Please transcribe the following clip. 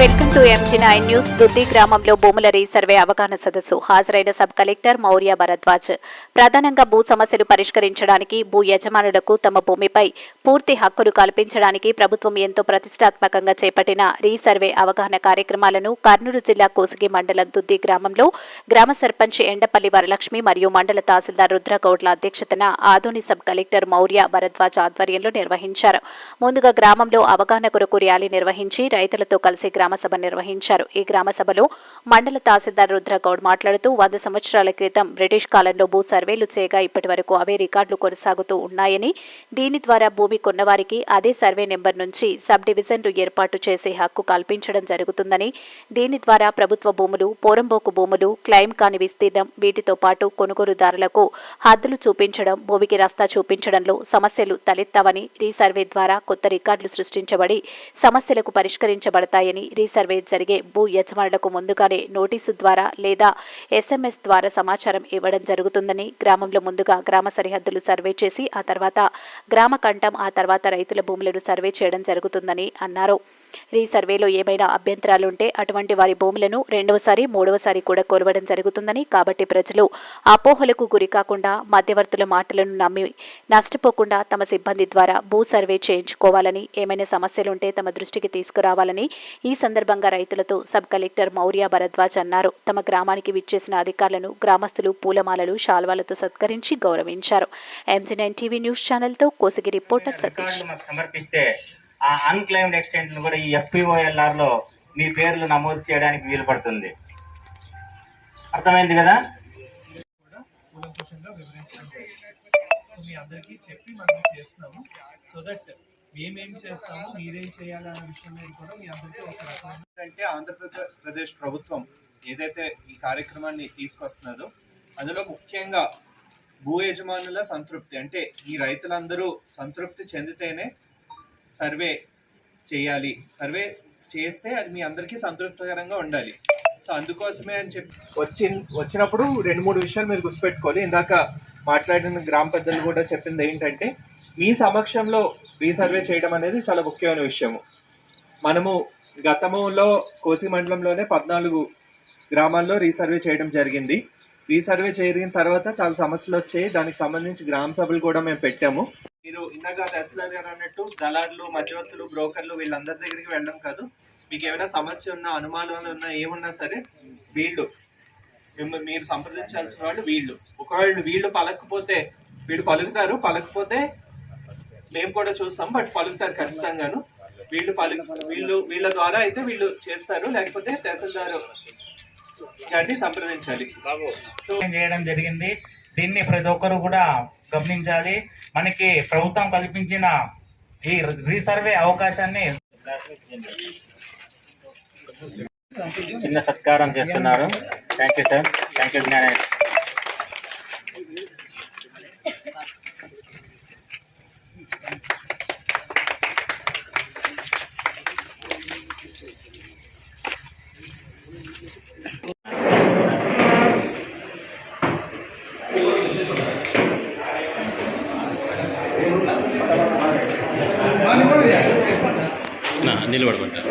Welcome to MG nine news Duddi గ్రామంలో భూముల resurvey అవగాహన సదస్సు. హాజరైన సబ్ కలెక్టర్ మౌర్య భరద్వాజ్. ప్రధానంగా భూ సమస్యలు పరిష్కరించడానికి భూ యజమానులకు తమ భూమిపై పూర్తి హక్కులు కల్పించడానికి ప్రభుత్వం ఎంతో ప్రతిష్టాత్మకంగా చేపట్టిన రీసర్వే అవగాహన కార్యక్రమాలను కర్నూలు జిల్లా కోసిగి మండలం దుద్ది గ్రామంలో గ్రామ సర్పంచ్ ఎండపల్లి వరలక్ష్మి మరియు మండల తహసీల్దార్ రుద్రగౌడ్ల అధ్యక్షతన ఆదోని సబ్ కలెక్టర్ మౌర్య భరద్వాజ్ ఆధ్వర్యంలో నిర్వహించారు. ముందుగా గ్రామంలో అవగాహన కొరకు ర్యాలీ నిర్వహించి రైతులతో కలిసి గ్రామ గ్రామసభ నిర్వహించారు. ఈ గ్రామ సభలో మండల తహసీల్దార్ రుద్రగౌడ్ మాట్లాడుతూ వంద సంవత్సరాల క్రితం బ్రిటిష్ కాలంలో భూ సర్వేలు చేయగా ఇప్పటి వరకు అవే రికార్డులు కొనసాగుతూ ఉన్నాయని దీని ద్వారా భూమి కొన్నవారికి అదే సర్వే నెంబర్ నుంచి సబ్ డివిజన్లు ఏర్పాటు చేసే హక్కు కల్పించడం జరుగుతుందని దీని ద్వారా ప్రభుత్వ భూములు పోరంబోకు భూములు క్లెయిమ్ కాని విస్తీర్ణం వీటితో పాటు కొనుగోలుదారులకు హద్దులు చూపించడం భూమికి రస్తా చూపించడంలో సమస్యలు తలెత్తావని రీసర్వే ద్వారా కొత్త రికార్డులు సృష్టించబడి సమస్యలకు పరిష్కరించబడతాయని సర్వే జరిగే భూ యజమానులకు ముందుగానే నోటీసు ద్వారా లేదా ఎస్ఎంఎస్ ద్వారా సమాచారం ఇవ్వడం జరుగుతుందని గ్రామంలో ముందుగా గ్రామ సరిహద్దులు సర్వే చేసి ఆ తర్వాత గ్రామ కంఠం ఆ తర్వాత రైతుల భూములను సర్వే చేయడం జరుగుతుందని అన్నారు. రీసర్వేలో సర్వేలో ఏమైనా అభ్యంతరాలుంటే అటువంటి వారి భూములను రెండవసారి మూడవసారి కూడా కోరవడం జరుగుతుందని కాబట్టి ప్రజలు అపోహలకు గురికాకుండా మధ్యవర్తుల మాటలను నమ్మి నష్టపోకుండా తమ సిబ్బంది ద్వారా భూ సర్వే చేయించుకోవాలని ఏమైనా సమస్యలుంటే తమ దృష్టికి తీసుకురావాలని ఈ సందర్భంగా రైతులతో సబ్ కలెక్టర్ మౌర్య భరద్వాజ్ అన్నారు. తమ గ్రామానికి విచ్చేసిన అధికారులను గ్రామస్తులు పూలమాలలు శాల్వాలతో సత్కరించి గౌరవించారు. M G nine TV news ఛానల్తో Kosigi reporter Satish. సమర్పిస్తే ఆ అన్క్లైమ్డ్ ఎక్స్టెంట్ కూడా ఈ ఎఫ్పిఓఎల్ఆర్లో మీ పేర్లు నమోదు చేయడానికి వీలు పడుతుంది. అర్థమైంది కదా? మీ అందరికీ చెప్పి మనం చేస్తున్నాము. సో దట్ మేమేం చేస్తాము మీరేం చేయాలన్న విషయం మీద కూడా మీ అందరికీ ఒక రకమైన అంటే ఆంధ్రప్రదేశ్ ప్రభుత్వం ఏదైతే ఈ కార్యక్రమాన్ని తీసుకొస్తున్నదో అందులో ముఖ్యంగా భూ యజమానుల సంతృప్తి. అంటే ఈ రైతులందరూ సంతృప్తి చెందితేనే సర్వే చేయాలి. సర్వే చేస్తే అది మీ అందరికీ సంతృప్తికరంగా ఉండాలి. సో అందుకోసమే అని చెప్పి వచ్చి వచ్చినప్పుడు రెండు మూడు విషయాలు మీరు గుర్తుపెట్టుకోవాలి. ఇందాక మాట్లాడిన గ్రామ పెద్దలు కూడా చెప్పింది ఏంటంటే మీ సమక్షంలో రీసర్వే చేయడం అనేది చాలా ముఖ్యమైన విషయము. మనము గతంలో కోసి మండలంలోనే పద్నాలుగు గ్రామాల్లో రీసర్వే చేయడం జరిగింది. రీసర్వే చేరిన తర్వాత చాలా సమస్యలు వచ్చాయి. దానికి సంబంధించి గ్రామ సభలు కూడా మేము పెట్టాము. మీరు ఇందాక తహసీల్దార్ గారు అన్నట్టు దళారులు మధ్యవర్తులు బ్రోకర్లు వీళ్ళందరి దగ్గరికి వెళ్ళడం కాదు. మీకు ఏమైనా సమస్య ఉన్నా అనుమానాలు ఉన్నా ఏమున్నా సరే వీళ్ళు. మిమ్మల్ని మీరు సంప్రదించాల్సిన వాళ్ళు వీళ్ళు. ఒకవేళ వీళ్ళు పలకపోతే వీళ్ళు పలుకుతారు. పలకపోతే మేము కూడా చూస్తాం. బట్ పలుకుతారు ఖచ్చితంగాను. వీళ్ళు పలు వీళ్ళు వీళ్ళ ద్వారా అయితే వీళ్ళు చేస్తారు. లేకపోతే తహసీల్దారు గారిని సంప్రదించాలి. సో చేయడం జరిగింది? దీన్ని ప్రతి ఒక్కరు కూడా గమనించాలి. మనకి ప్రభుత్వం కల్పించిన ఈ రీసర్వే అవకాశాన్ని చిన్న సత్కారం చేస్తున్నారు. Thank you sir thank you జ్ఞాన నిలబడమంటారు.